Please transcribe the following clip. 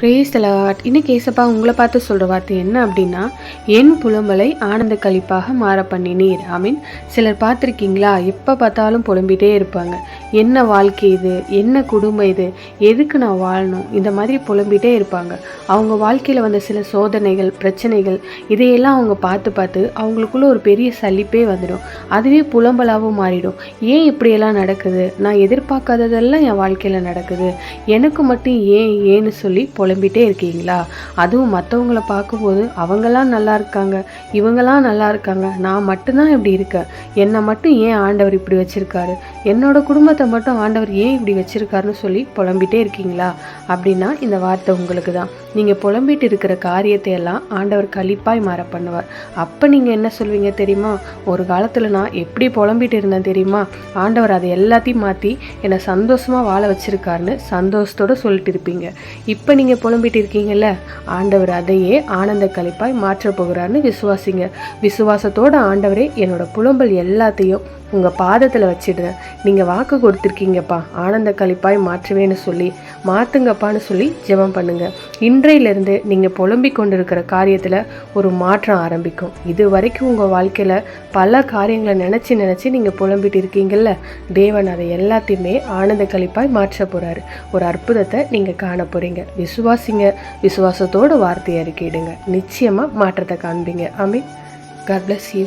Brace தலவாட் இன்னைக்கு ஏசப்பா உங்களை பார்த்து சொல்கிற வார்த்தை என்ன அப்படின்னா என் புலம்பலை ஆனந்த கழிப்பாக மாற பண்ணினீர். ஐ மீன் சிலர் பார்த்துருக்கீங்களா? எப்போ பார்த்தாலும் புலம்பிகிட்டே இருப்பாங்க. என்ன வாழ்க்கை இது? என்ன குடும்பம் இது? எதுக்கு நான் வாழணும்? இந்த மாதிரி புலம்பிகிட்டே இருப்பாங்க. அவங்க வாழ்க்கையில் வந்த சில சோதனைகள் பிரச்சனைகள் இதையெல்லாம் அவங்க பார்த்து பார்த்து அவங்களுக்குள்ள ஒரு பெரிய சலிப்பே வந்துடும். அதுவே புலம்பலாகவும் மாறிடும். ஏன் இப்படியெல்லாம் நடக்குது? நான் எதிர்பார்க்காததெல்லாம் என் வாழ்க்கையில் நடக்குது. எனக்கு மட்டும் ஏன் ஏன்னு சொல்லி புலம்பிட்டே இருக்கீங்களா? அதுவும் மற்றவங்கள பார்க்கும்போது அவங்களாம் நல்லா இருக்காங்க. இவங்களாம் நல்லா இருக்காங்க. நான் மட்டும்தான் இப்படி இருக்கேன். என்னை மட்டும் ஏன் ஆண்டவர் இப்படி வச்சிருக்காரு? என்னோட குடும்பத்தை மட்டும் ஆண்டவர் ஏன் இப்படி வச்சிருக்காருன்னு சொல்லி புலம்பிட்டே இருக்கீங்களா? அப்படின்னா இந்த வார்த்தை உங்களுக்கு தான். நீங்கள் புலம்பிட்டு இருக்கிற காரியத்தை எல்லாம் ஆண்டவர் கழிப்பாய் மாற பண்ணுவார். அப்போ நீங்கள் என்ன சொல்வீங்க தெரியுமா? ஒரு காலத்தில் நான் எப்படி புலம்பிட்டு இருந்தேன் தெரியுமா? ஆண்டவர் அதை எல்லாத்தையும் மாற்றி என்னை சந்தோஷமாக வாழ வச்சிருக்காருன்னு சந்தோஷத்தோட சொல்லிட்டு இருப்பீங்க. இப்போ நீங்கள் புலம்பிட்டு இருக்கீங்கல்ல ஆண்டவர் அதையே ஆனந்த கழிப்பாய் மாற்றப் போகிறாருன்னு விசுவாசிங்க. விசுவாசத்தோட ஆண்டவரே என்னோட புலம்பல் எல்லாத்தையும் உங்கள் பாதத்தில் வச்சிடுறேன். நீங்கள் வாக்கு கொடுத்துருக்கீங்கப்பா. ஆனந்த கழிப்பாய் மாற்றுவேன்னு சொல்லி மாற்றுங்கப்பான்னு சொல்லி ஜெபம் பண்ணுங்கள் இன்றையிலேருந்து நீங்கள் புலம்பிக் கொண்டிருக்கிற காரியத்தில் ஒரு மாற்றம் ஆரம்பிக்கும். இது வரைக்கும் உங்கள் வாழ்க்கையில் பல காரியங்களை நினச்சி நினச்சி நீங்கள் புலம்பிட்டு இருக்கீங்கள்ல தேவன் அதை எல்லாத்தையுமே ஆனந்த கழிப்பாய் மாற்ற போகிறாரு ஒரு அற்புதத்தை நீங்கள் காண போகிறீங்க விசுவாசிங்க. விசுவாசத்தோட வார்த்தையை அறிக்கையிடுங்க. நிச்சயமாக மாற்றத்தை காண்பீங்க. ஆமீன். God bless you